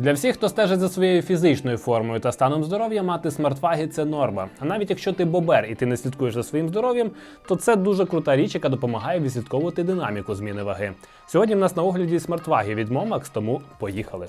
Для всіх, хто стежить за своєю фізичною формою та станом здоров'я, мати смартваги це норма. А навіть якщо ти бобер і ти не слідкуєш за своїм здоров'ям, то це дуже крута річ, яка допомагає відслідковувати динаміку зміни ваги. Сьогодні в нас на огляді смартваги від Momax, тому поїхали.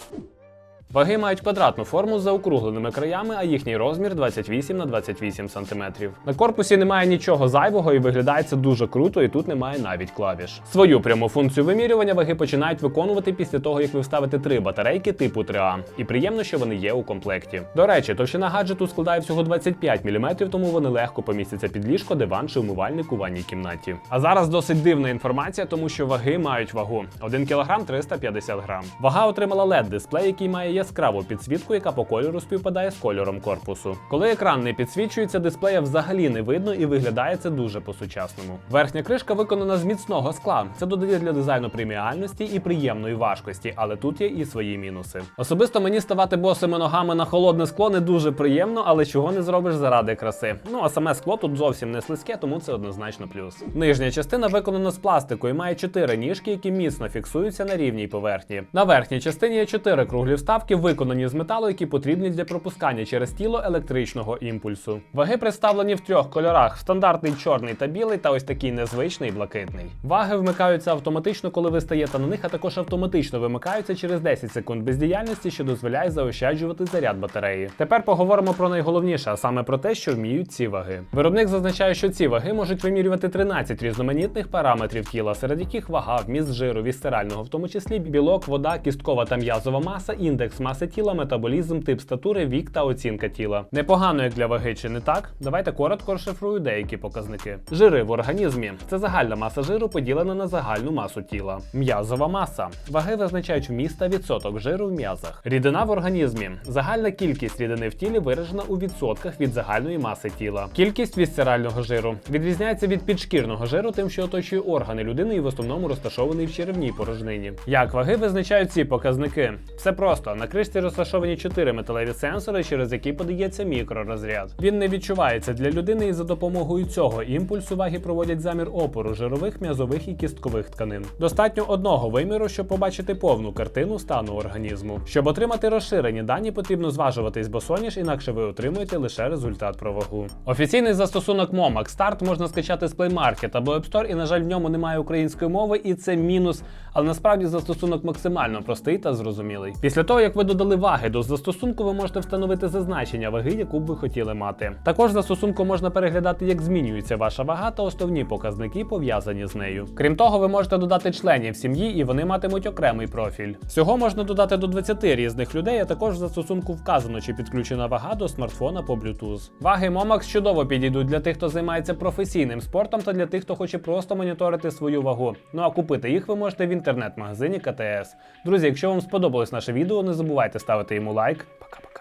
Ваги мають квадратну форму з заокругленими краями, а їхній розмір 28 на 28 см. На корпусі немає нічого зайвого і виглядає це дуже круто, і тут немає навіть клавіш. Свою пряму функцію вимірювання ваги починають виконувати після того, як ви вставите три батарейки типу 3А. І приємно, що вони є у комплекті. До речі, товщина гаджету складає всього 25 мм, тому вони легко помістяться під ліжко, диван чи умивальник у ванній кімнаті. А зараз досить дивна інформація, тому що ваги мають вагу 1 кг 350 г. Вага отримала led дисплей який має яскраву підсвітку, яка по кольору співпадає з кольором корпусу. Коли екран не підсвічується, дисплея взагалі не видно і виглядає це дуже по-сучасному. Верхня кришка виконана з міцного скла. Це додає для дизайну преміальності і приємної важкості, але тут є і свої мінуси. Особисто мені ставати босими ногами на холодне скло не дуже приємно, але чого не зробиш заради краси. Ну а саме скло тут зовсім не слизьке, тому це однозначно плюс. Нижня частина виконана з пластику і має чотири ніжки, які міцно фіксуються на рівній поверхні. На верхній частині є чотири круглі вставки, виконані з металу, які потрібні для пропускання через тіло електричного імпульсу. Ваги представлені в трьох кольорах: стандартний чорний та білий, та ось такий незвичний блакитний. Ваги вмикаються автоматично, коли ви стаєте на них, а також автоматично вимикаються через 10 секунд бездіяльності, що дозволяє заощаджувати заряд батареї. Тепер поговоримо про найголовніше, а саме про те, що вміють ці ваги. Виробник зазначає, що ці ваги можуть вимірювати 13 різноманітних параметрів тіла, серед яких вага, вміст жиру, вісь в тому числі білок, вода, кісткова та м'язова маса, індекс маси тіла, метаболізм, тип статури, вік та оцінка тіла. Непогано як для ваги, чи не так? Давайте коротко розшифрую деякі показники. Жири в організмі це загальна маса жиру поділена на загальну масу тіла. М'язова маса. Ваги визначають вміст та відсоток жиру в м'язах. Рідина в організмі. Загальна кількість рідини в тілі виражена у відсотках від загальної маси тіла. Кількість вісцерального жиру відрізняється від підшкірного жиру, тим, що оточує органи людини і в основному розташований в черевній порожнині. Як ваги визначають ці показники? Все просто на кришці розташовані чотири металеві сенсори, через які подається мікророзряд. Він не відчувається для людини, і за допомогою цього імпульсу ваги проводять замір опору жирових, м'язових і кісткових тканин. Достатньо одного виміру, щоб побачити повну картину стану організму. Щоб отримати розширені дані, потрібно зважуватись босоніж, інакше ви отримуєте лише результат про вагу. Офіційний застосунок Momax Start можна скачати з Play Market або App Store, і на жаль, в ньому немає української мови, і це мінус. Але насправді застосунок максимально простий та зрозумілий. Після того, як ви додали ваги до застосунку, ви можете встановити зазначення ваги, яку б ви хотіли мати. Також застосунку можна переглядати, як змінюється ваша вага та основні показники пов'язані з нею. Крім того, ви можете додати членів сім'ї, і вони матимуть окремий профіль. Всього можна додати до 20 різних людей, а також в застосунку вказано, чи підключена вага до смартфона по Bluetooth. Ваги Momax чудово підійдуть для тих, хто займається професійним спортом, та для тих, хто хоче просто моніторити свою вагу. Ну а купити їх ви можете в інтернет-магазині КТС. Друзі, якщо вам сподобалось наше відео, не забувайте ставити йому лайк. Пока-пока.